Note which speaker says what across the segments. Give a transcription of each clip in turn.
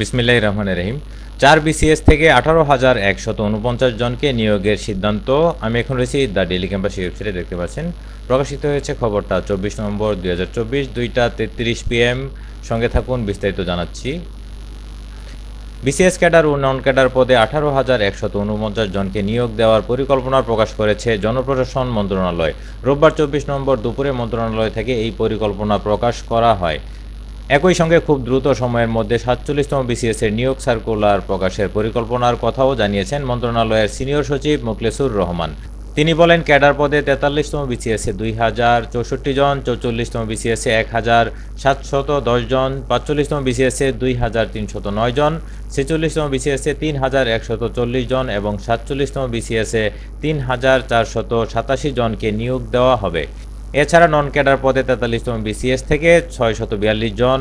Speaker 1: বিসমিল্লাহ রহমান রহিম। চার বিসিএস থেকে আঠারো হাজার একশত উনপঞ্চাশ জনকে নিয়োগের সিদ্ধান্ত আমি এখন রয়েছি দ্য ডেলি ক্যাম্পাস ওয়েবসাইটে দেখতে পাচ্ছেন। প্রকাশিত হয়েছে খবরটা চব্বিশ নভেম্বর দুই হাজার চব্বিশ দুইটা তেত্রিশ পিএম সঙ্গে থাকুন, বিস্তারিত জানাচ্ছি। বিসিএস ক্যাডার ও নন ক্যাডার পদে আঠারো হাজার একশত উনপঞ্চাশ জনকে নিয়োগ দেওয়ার পরিকল্পনা প্রকাশ করেছে জনপ্রশাসন মন্ত্রণালয়। রোববার চব্বিশ নম্বর দুপুরে মন্ত্রণালয় থেকে এই পরিকল্পনা প্রকাশ করা হয়। একই সঙ্গে খুব দ্রুত সময়ের মধ্যে সাতচল্লিশতম বিসিএস এর নিয়োগ সার্কুলার প্রকাশের পরিকল্পনার কথাও জানিয়েছেন মন্ত্রণালয়ের সিনিয়র সচিব মোকলেসুর রহমান। তিনি বলেন, ক্যাডার পদে তেতাল্লিশতম বিসিএসে দুই হাজার চৌষট্টি জন, চৌচল্লিশতম বিসিএসে এক হাজার সাতশত দশ জন, পাঁচচল্লিশতম বিসিএসে দুই হাজার তিনশত নয় জন, ছেচল্লিশতম বিসিএসে তিন হাজার একশত চল্লিশ জন এবং সাতচল্লিশতম বিসিএসে তিন হাজার চারশত সাতাশি জনকে নিয়োগ দেওয়া হবে। এছাড়া নন ক্যাডার পদে তেতাল্লিশতম বিসিএস থেকে ছয়শত বিয়াল্লিশ জন,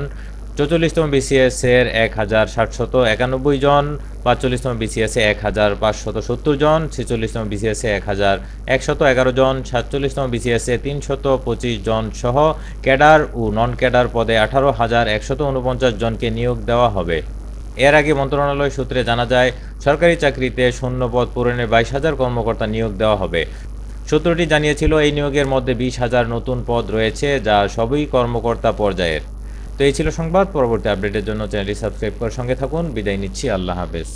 Speaker 1: চৌচল্লিশতম বিসিএস এর এক হাজার ষাটশত একানব্বই জন, পাঁচচল্লিশতম বিসিএসে এক হাজার পাঁচশত সত্তর জন, ছেচল্লিশতম বিসিএসে এক হাজার একশত এগারো জন, সাতচল্লিশতম বিসিএসে তিনশত পঁচিশ জন সহ ক্যাডার ও নন ক্যাডার পদে আঠারো হাজার একশত উনপঞ্চাশ জনকে নিয়োগ দেওয়া হবে। এর আগে মন্ত্রণালয় সূত্রে জানা যায়, সরকারি চাকরিতে শূন্য পদ পূরণে বাইশ হাজার কর্মকর্তা নিয়োগ দেওয়া হবে। সূত্রটি জানিয়েছিল, এই নিয়োগের মধ্যে বিশ হাজার নতুন পদ রয়েছে, যা সবই কর্মকর্তা পর্যায়ের। তো এই ছিল সংবাদ, পরবর্তী আপডেটের জন্য চ্যানেলটি সাবস্ক্রাইব করার সঙ্গে থাকুন। বিদায় নিচ্ছি, আল্লাহ হাফেজ।